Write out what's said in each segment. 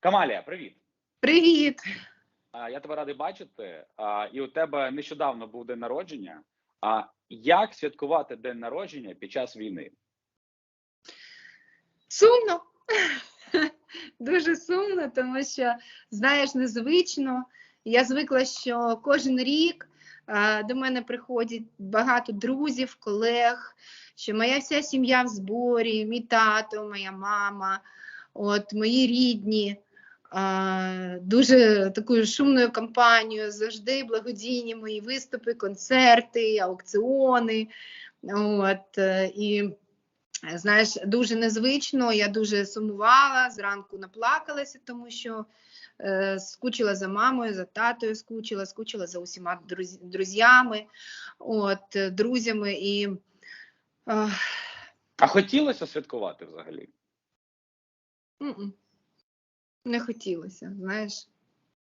Камалія, привіт. Привіт! Я тебе радий бачити. І у тебе нещодавно був день народження. А як святкувати день народження під час війни? Сумно. Дуже сумно, тому що, знаєш, незвично. Я звикла, що кожен рік до мене приходять багато друзів, колег, що моя вся сім'я в зборі, мій тато, моя мама, от мої рідні. е, Дуже такою шумною компанією, завжди благодійні мої виступи, концерти, аукціони. От, е, і Знаєш, дуже незвично, я дуже сумувала, зранку наплакалася, тому що е, скучила за мамою, за татою, скучила, скучила за усіма друзями, от, е, друзями. І е, А хотілося святкувати взагалі? не хотілося, знаєш.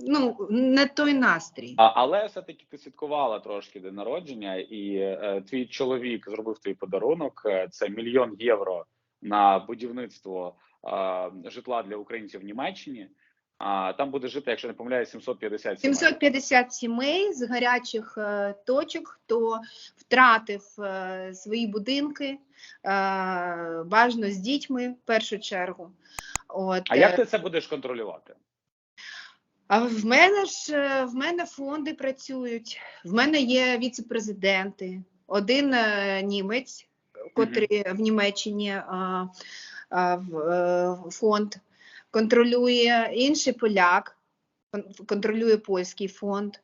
Ну, не той настрій. А, але все-таки ти святкувала трошки день народження, і е, твій чоловік зробив твій подарунок. Е, Це мільйон євро на будівництво е, житла для українців в Німеччині. А там буде жити, якщо не помиляюсь, 750 сімей. 750 сімей з гарячих е, точок, хто втратив е, свої будинки, е, бажано з дітьми в першу чергу. От, А як ти це будеш контролювати? а в мене ж в мене фонди працюють, в мене є віце-президенти, один німець, котрий в Німеччині а, а, в, фонд контролює, інший поляк кон- контролює польський фонд.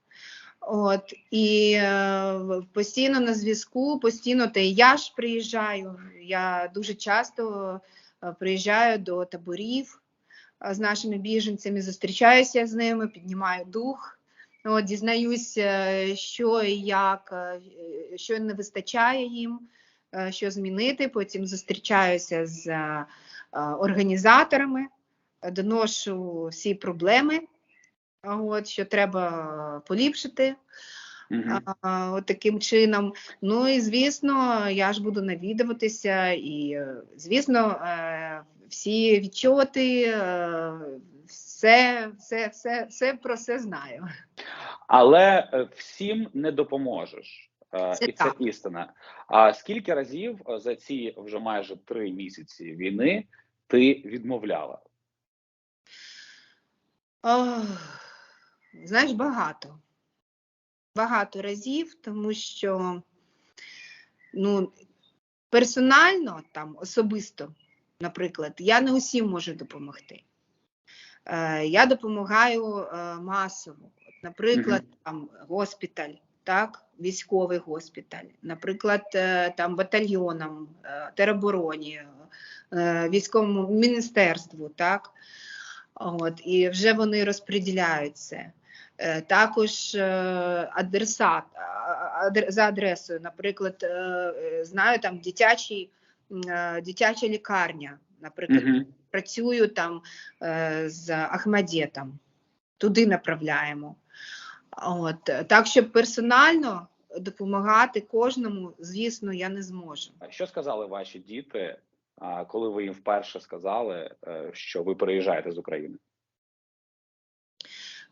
От і е, постійно на зв'язку, постійно та я ж приїжджаю. Я дуже часто е, приїжджаю до таборів е, з нашими біженцями, зустрічаюся з ними, піднімаю дух. От, дізнаюся, що і як, е, що не вистачає їм, е, що змінити. Потім зустрічаюся з е, організаторами, е, доношу всі проблеми, от, що треба поліпшити. Мгм. А, от таким чином. Ну і звісно, я ж буду навідуватися, і звісно, е, всі відчоти, е, все, все, все, все про це знаю. Але е, всім не допоможеш. Це І це істина. А скільки разів за ці вже майже три місяці війни ти відмовляла? Ох, знаєш, багато. Багато разів, тому що ну, персонально, там, особисто, наприклад, я не усім можу допомогти. Е, я допомагаю е, масово. От, наприклад, там, госпіталь, так, військовий госпіталь, наприклад, е, там, батальйонам, е, теробороні, е, військовому міністерству, так. От, і вже вони розподіляють це. Е, Також е, адресат а- а- адр- за адресою, наприклад, е, знаю там дитячий, дитяча лікарня, наприклад, Мгм. працюю там з Ахмадєтом, туди направляємо. От, так, щоб персонально допомагати кожному, звісно, я не зможу. Що сказали ваші діти, а, коли ви їм вперше сказали, е, що ви переїжджаєте з України?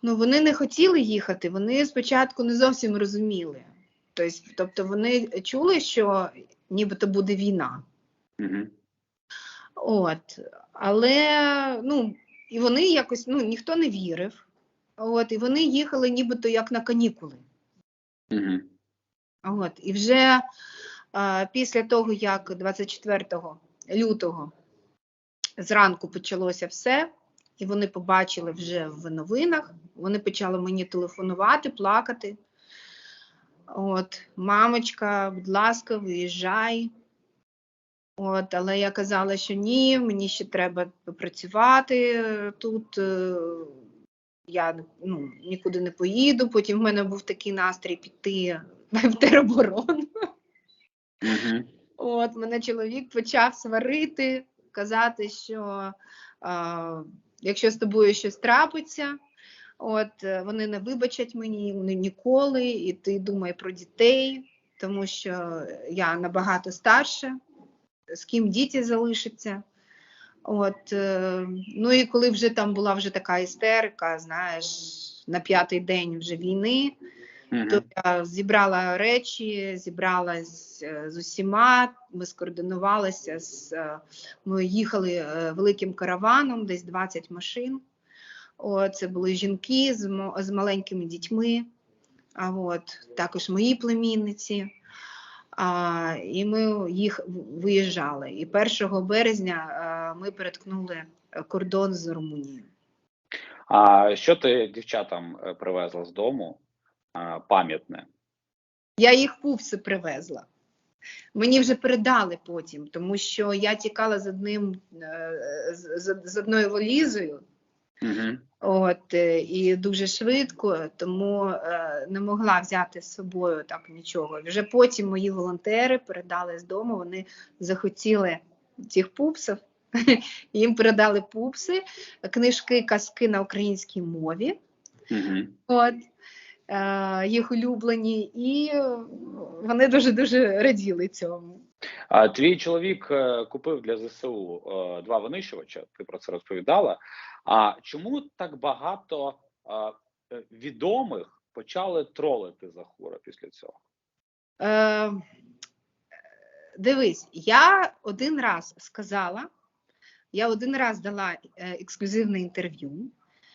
Ну, вони не хотіли їхати, вони спочатку не зовсім розуміли. Тобто, тобто вони чули, що нібито буде війна. Угу. От. Але ну, і вони якось ну, ніхто не вірив. От, і вони їхали нібито як на канікули. Угу. От, і вже а, після того, як 24 лютого зранку почалося все, і вони побачили вже в новинах, вони почали мені телефонувати, плакати. От, мамочка, будь ласка, виїжджай. От, але я казала, що ні, мені ще треба попрацювати е, тут. е, Я ну, нікуди не поїду. Потім в мене був такий настрій піти в тероборону. Угу. От мене чоловік почав сварити, казати, що а, якщо з тобою щось трапиться, от вони не вибачать мені ніколи, і ти думай про дітей, тому що я набагато старша, з ким діти залишаться. От, е, ну і коли вже там була вже така істерика, знаєш, на п'ятий день вже війни, Мгм. то я зібрала речі, зібралась е, з усіма, ми скоординувалися. З, е, ми їхали е, великим караваном, десь 20 машин. О, це були жінки з, з маленькими дітьми, а от, також мої племінниці. А, і ми їх виїжджали. І 1 березня ми переткнули кордон з Румунією. А що ти дівчатам привезла з дому? Пам'ятне. Я їх пупси привезла. Мені вже передали потім, тому що я тікала з одним е, з, з- одною валізою, Угу. от е, і дуже швидко, тому е, не могла взяти з собою так нічого. Вже потім мої волонтери передали з дому. Вони захотіли цих пупсів. Їм передали пупси, книжки, казки на українській мові. Угу. От, їх улюблені, і е, вони дуже-дуже раділи цьому. А твій чоловік е, купив для ЗСУ е, два винищувача, ти про це розповідала. А чому так багато е, е, відомих почали тролити Захура після цього? Е, дивись, я один раз сказала, я один раз дала е, ексклюзивне інтерв'ю.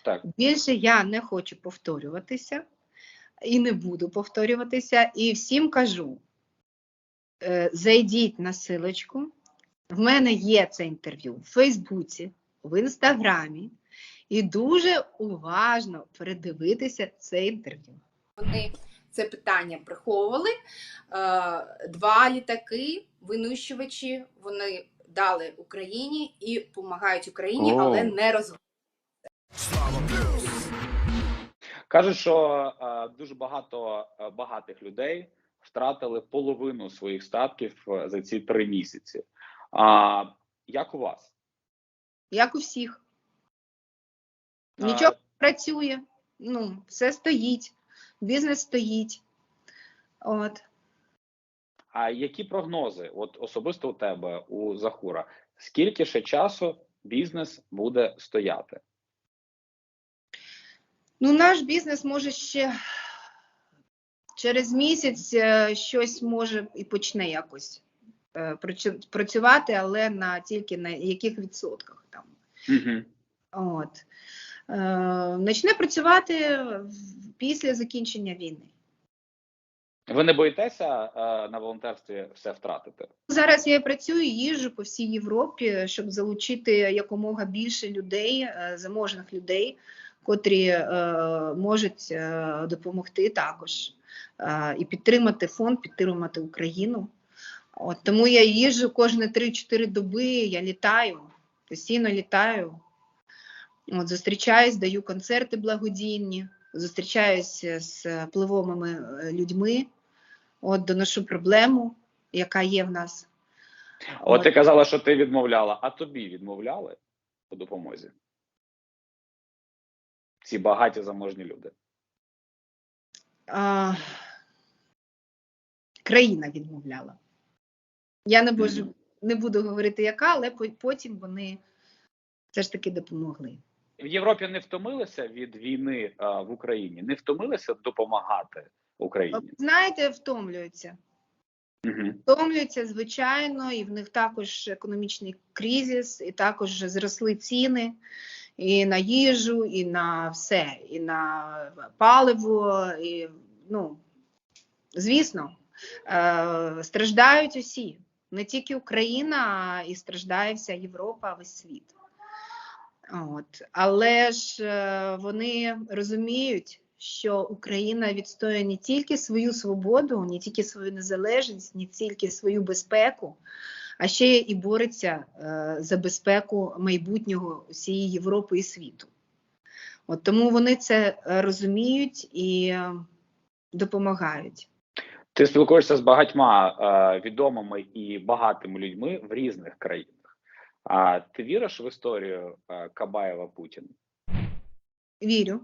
Так. Більше я не хочу повторюватися і не буду повторюватися. І всім кажу: е, зайдіть на силочку. В мене є це інтерв'ю в Фейсбуці, в Інстаграмі, і дуже уважно передивитися це інтерв'ю. Вони це питання приховували. Е, Два літаки, винищувачі, вони дали Україні і допомагають Україні, О. але не розвивають. Кажуть, що е, дуже багато е, багатих людей втратили половину своїх статків е, за ці три місяці. А як у вас? Як у всіх. Нічого не працює, ну, все стоїть, бізнес стоїть. От. А які прогнози, от особисто у тебе, у Захура, скільки ще часу бізнес буде стояти? Ну, наш бізнес може ще через місяць е, щось може і почне якось е, працювати, але на тільки на яких відсотках там. Угу. От. Е, Почне працювати після закінчення війни. Ви не боїтеся на волонтерстві все втратити? Зараз я працюю, їжджу по всій Європі, щоб залучити якомога більше людей, заможних людей, котрі е, можуть е, допомогти також е, і підтримати фонд, підтримати Україну. От, тому я їжджу кожні 3-4 доби, я літаю, постійно літаю. От, зустрічаюсь, даю концерти благодійні, зустрічаюся з впливовими людьми, от, доношу проблему, яка є в нас. От ти казала, що ти відмовляла, а тобі відмовляли у допомозі? Ці багаті заможні люди. а, країна відмовляла. Я не, божу, Мгм. не буду говорити, яка, але потім вони все ж таки допомогли. В Європі не втомилися від війни а, в Україні, не втомилися допомагати Україні. Знаєте, втомлюються. Угу. Втомлюються, звичайно, і в них також економічний кризис, і також зросли ціни і на їжу, і на все, і на паливо, і, ну, звісно, е, страждають усі. Не тільки Україна, а і страждає вся Європа, весь світ. От. Але ж е, вони розуміють, що Україна відстоює не тільки свою свободу, не тільки свою незалежність, не тільки свою безпеку, а ще і бореться е, за безпеку майбутнього усієї Європи і світу. От тому вони це е, розуміють і е, допомагають. Ти спілкуєшся з багатьма е, відомими і багатими людьми в різних країнах. А ти віриш в історію е, Кабаєва Путін? Вірю.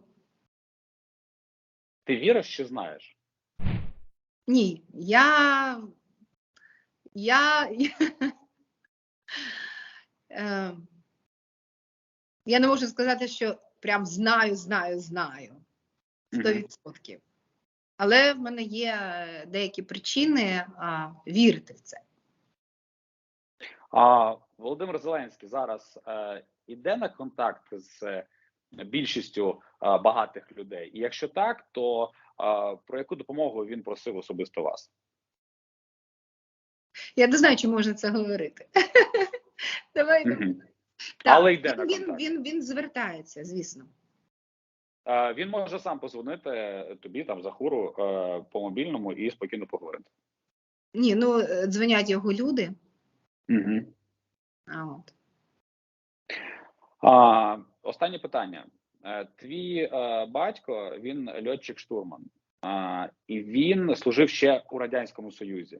Ти віриш чи знаєш? Ні, я. Я, е, Я не можу сказати, що прям знаю, знаю, знаю. Мгм. 100%. Але в мене є деякі причини а, вірити в це. А Володимир Зеленський зараз е, іде на контакт з е, більшістю е, багатих людей. І якщо так, то е, про яку допомогу він просив особисто вас? Я не знаю, чи можна це говорити. Давай. Але йде на він, він, він, звертається, звісно. Він може сам позвонити тобі там Захуру е, по мобільному і спокійно поговорити. Ні, ну е, дзвонять його люди. Угу. А от. А, останнє питання. Е, Твій е, батько він льотчик-штурман, а, і він служив ще у радянському союзі.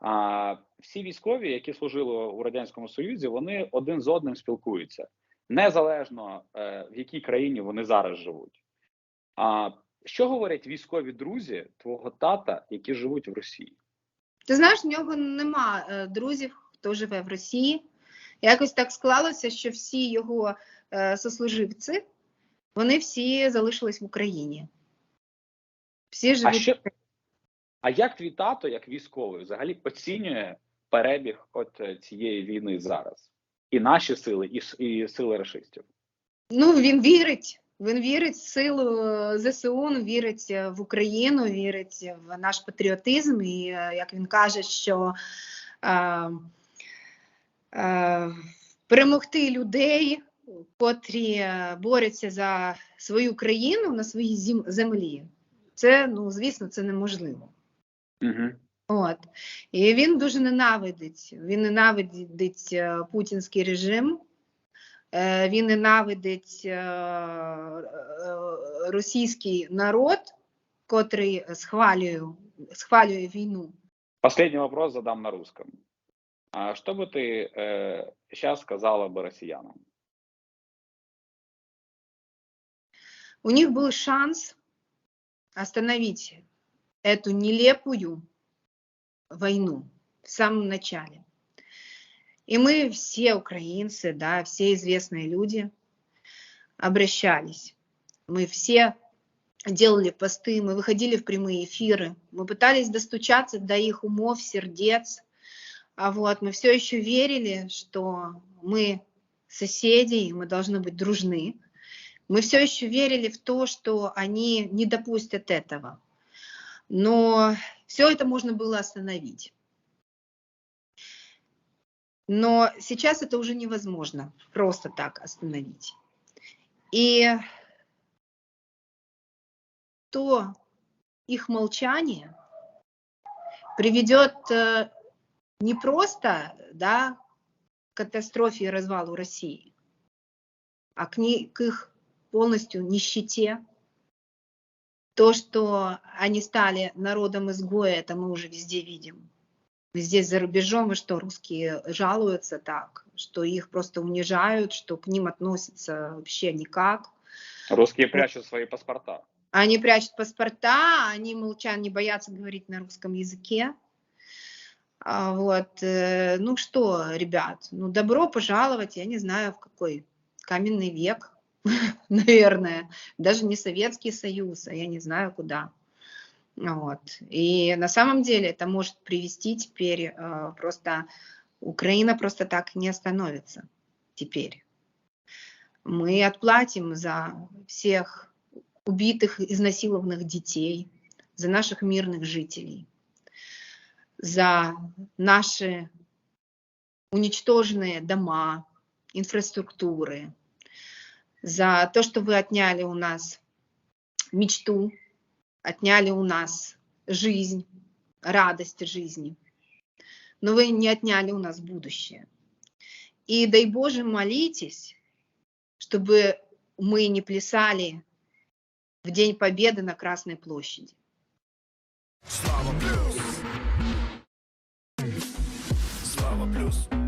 А всі військові, які служили у радянському союзі, вони один з одним спілкуються незалежно е, в якій країні вони зараз живуть. А що говорять військові друзі твого тата, які живуть в Росії? Ти знаєш, в нього нема е, друзів, хто живе в Росії. Якось так склалося, що всі його е, сослуживці, вони всі залишились в Україні. Всі А живуть. що а як твій тато, як військовий, взагалі оцінює перебіг от е, цієї війни зараз? І наші сили, і, і сили рашистів? Ну, він вірить. Він вірить в силу е, ЗСУ, він вірить е, в Україну, вірить в наш патріотизм. І як він каже, що е, е, перемогти людей, котрі борються за свою країну на своїй землі, це, ну, звісно, це неможливо. Угу. От. І він дуже ненавидить. Він ненавидить е, путінський режим, е, він ненавидить е, е, російський народ, котрий схвалює, схвалює війну. Последний вопрос задам на русском. А что бы ты э, сейчас сказала бы россиянам? У них был шанс остановить эту нелепую войну в самом начале. И мы все украинцы, да, все известные люди обращались. Мы все делали посты, мы выходили в прямые эфиры, мы пытались достучаться до их умов, сердец. А вот мы все еще верили, что мы соседи, и мы должны быть дружны. Мы все еще верили в то, что они не допустят этого. Но все это можно было остановить. Но сейчас это уже невозможно просто так остановить. И то их молчание приведет э, не просто да, к катастрофе и развалу России, а к, не- к их полностью нищете. То, что они стали народом изгоя, это мы уже везде видим. Здесь за рубежом, и что русские жалуются так, что их просто унижают, что к ним относятся вообще никак. Русские прячут свои паспорта. Они прячут паспорта, они молчат, не боятся говорить на русском языке. А Вот, э, ну что, ребят, ну добро пожаловать, я не знаю, в какой каменный век, наверное, даже не Советский Союз, а я не знаю куда. Вот. И на самом деле это может привести теперь э, просто Украина просто так не остановится теперь. Мы отплатим за всех убитых, изнасилованных детей, за наших мирных жителей, за наши уничтоженные дома, инфраструктуры, за то, что вы отняли у нас мечту, отняли у нас жизнь, радость жизни. Но вы не отняли у нас будущее. И дай Боже, молитесь, чтобы мы не плясали в День Победы на Красной площади. Слава плюс. Слава плюс.